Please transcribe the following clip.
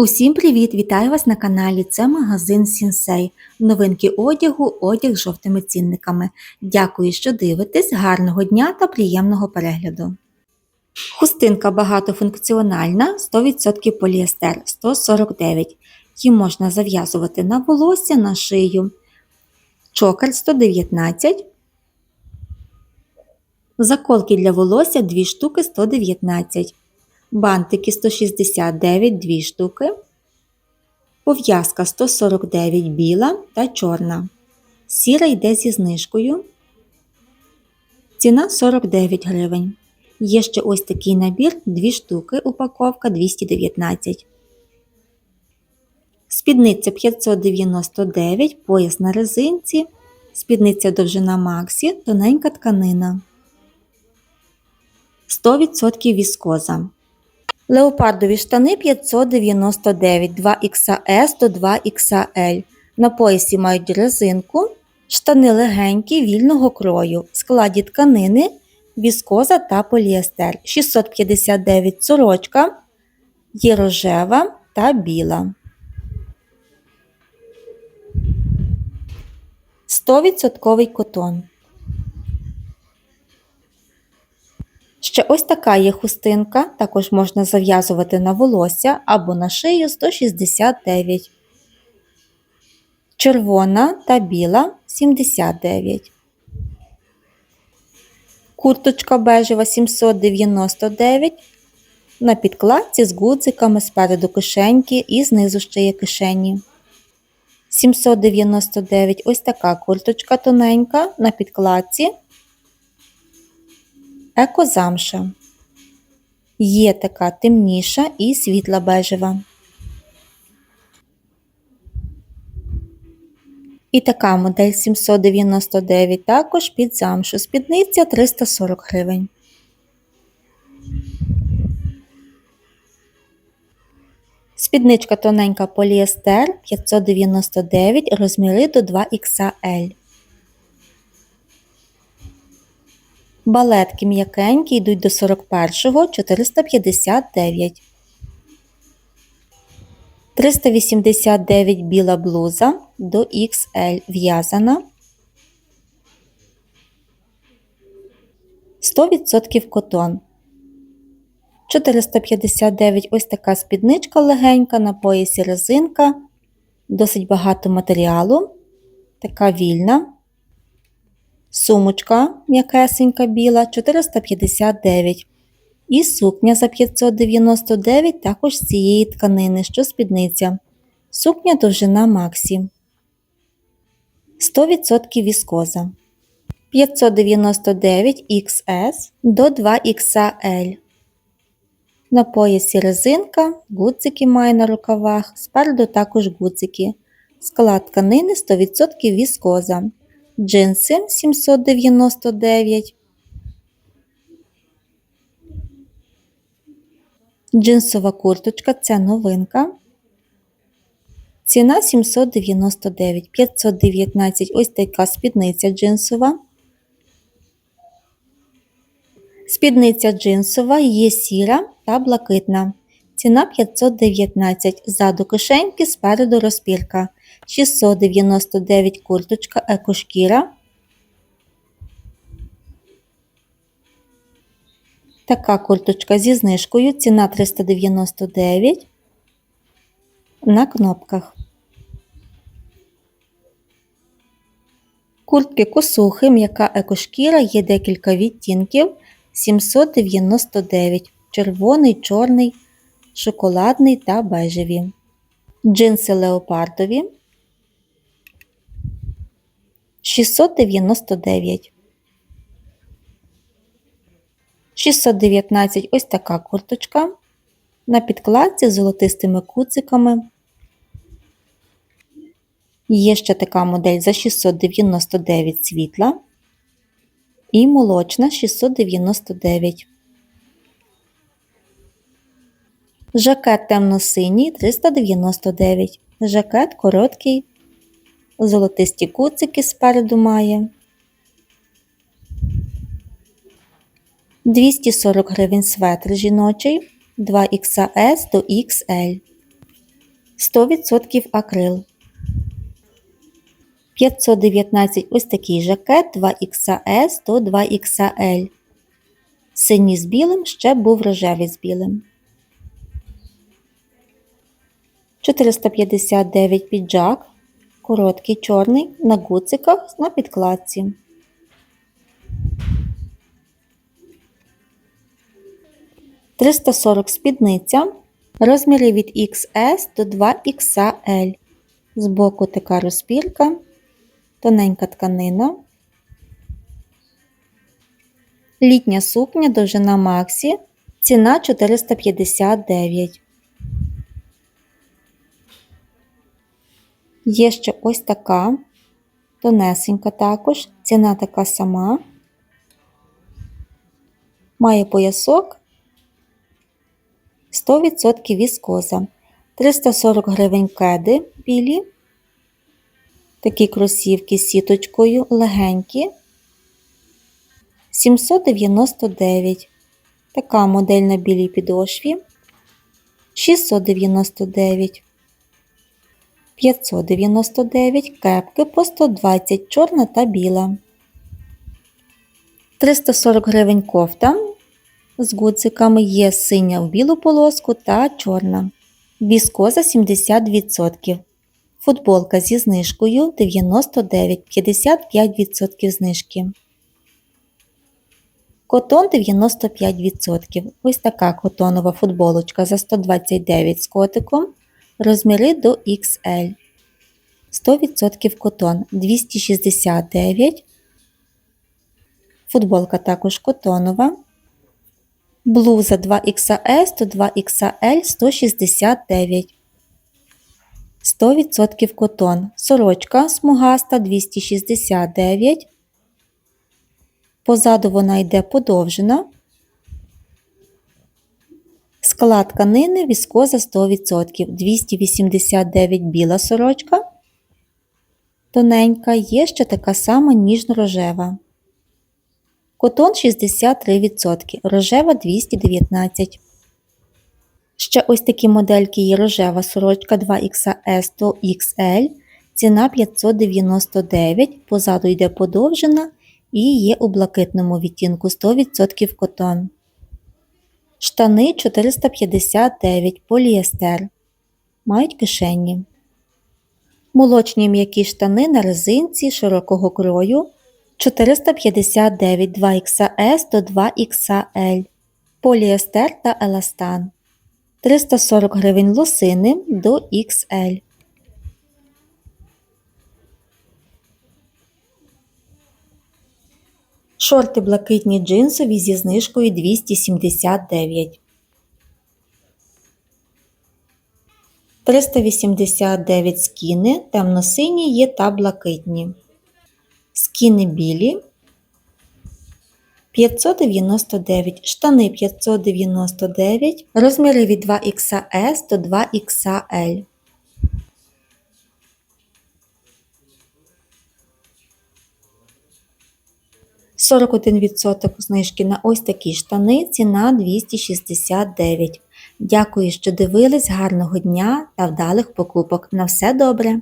Усім привіт! Вітаю вас на каналі. Це магазин Сінсей. Новинки одягу, одяг з жовтими цінниками. Дякую, що дивитесь. Гарного дня та приємного перегляду. Хустинка багатофункціональна, 100% поліестер 149. Її можна зав'язувати на волосся, на шию. Чокер 119. Заколки для волосся 2 штуки 119. Бантики 169 2 штуки. Пов'язка 149 біла та чорна. Сіра йде зі знижкою. Ціна 49 гривень. Є ще ось такий набір 2 штуки, упаковка 219. Спідниця 599, пояс на резинці. Спідниця довжина Максі, тоненька тканина. 100% віскоза. Леопардові штани 599 2XS до 2XL. На поясі мають резинку. Штани легенькі, вільного крою. Складі тканини, віскоза та поліестер. 659 сорочка. Є рожева та біла. 100% котон. Ще ось така є хустинка, також можна зав'язувати на волосся або на шию 169. Червона та біла 79. Курточка бежева 799. На підкладці з гудзиками спереду кишеньки і знизу ще є кишені. 799 ось така курточка тоненька на підкладці екозамша. Є така темніша і світла бежева. І така модель 799 також під замшу. Спідниця 340 гривень. Спідничка тоненька поліестер 599 розміри до 2XL. Балетки м'якенькі йдуть до 41-го 459. 389 біла блуза до XL в'язана. 100% котон. 459 ось така спідничка легенька, на поясі резинка, досить багато матеріалу, така вільна. Сумочка м'якесенька біла 459. І сукня за 599 також з цієї тканини, що спідниця. Сукня довжина Максі. 100% віскоза. 599 XS до 2XL. На поясі резинка, гудзики має на рукавах, спереду також гудзики. Склад тканини 100% віскоза джинси 799, джинсова курточка це новинка. Ціна 799, 519 ось така спідниця джинсова. Спідниця джинсова є сіра та блакитна. Ціна 519 ззаду кишеньки, спереду розпірка. 699 курточка екошкіра. Така курточка зі знижкою. Ціна 399 на кнопках. Куртки косухи, м'яка екошкіра, є декілька відтінків. 799 червоний, чорний, шоколадний та бежеві. Джинси леопардові 699. 619 ось така курточка. На підкладці з золотистими куциками. Є ще така модель за 699 світла. І молочна 699. Жакет темно-синій 399. Жакет короткий золотисті куцики спереду має. 240 гривень светр жіночий 2XS до XL. 100% акрил. 519 ось такий жакет 2XS до 2XL. Синій з білим ще був рожевий з білим. 459 піджак. Короткий чорний на гуциках на підкладці. Триста сорок спідниця. Розміри від XS до 2XL. Збоку така розпірка, тоненька тканина. Літня сукня довжина Максі. Ціна 459. Є ще ось така, тонесенька також, ціна така сама. Має поясок 100% віскоза. 340 гривень кеди білі. Такі кросівки з сіточкою легенькі. 799. Така модель на білій підошві. 699. 599 кепки по 120 чорна та біла. 340 гривень кофта з гудзиками є синя в білу полоску та чорна. Віскоза 70%. Футболка зі знижкою 99 55% знижки. Котон 95%. Ось така котонова футболочка за 129 з котиком. Розміри до XL. 100% котон 269. Футболка також котонова. Блуза 2XS до 2XL 169. 100% котон. Сорочка смугаста 269. Позаду вона йде подовжена. Склад тканини віскоза 100%. 289 біла сорочка. Тоненька є ще така сама ніжно-рожева. Котон 63%, рожева 219. Ще ось такі модельки є рожева сорочка 2XS до XL. Ціна 599, позаду йде подовжена і є у блакитному відтінку 100% котон. Штани 459 поліестер. Мають кишені. Молочні м'які штани на резинці широкого крою 459 2XS до 2XL. Поліестер та еластан. 340 гривень лосини до XL. Шорти блакитні джинсові зі знижкою 279. 389 скіни, темно-сині є та блакитні. Скіни білі 599, штани 599, розміри від 2XS до 2XL. Сорок один відсоток знижки на ось такі штани, ціна 269. Дякую, що дивились. Гарного дня та вдалих покупок. На все добре!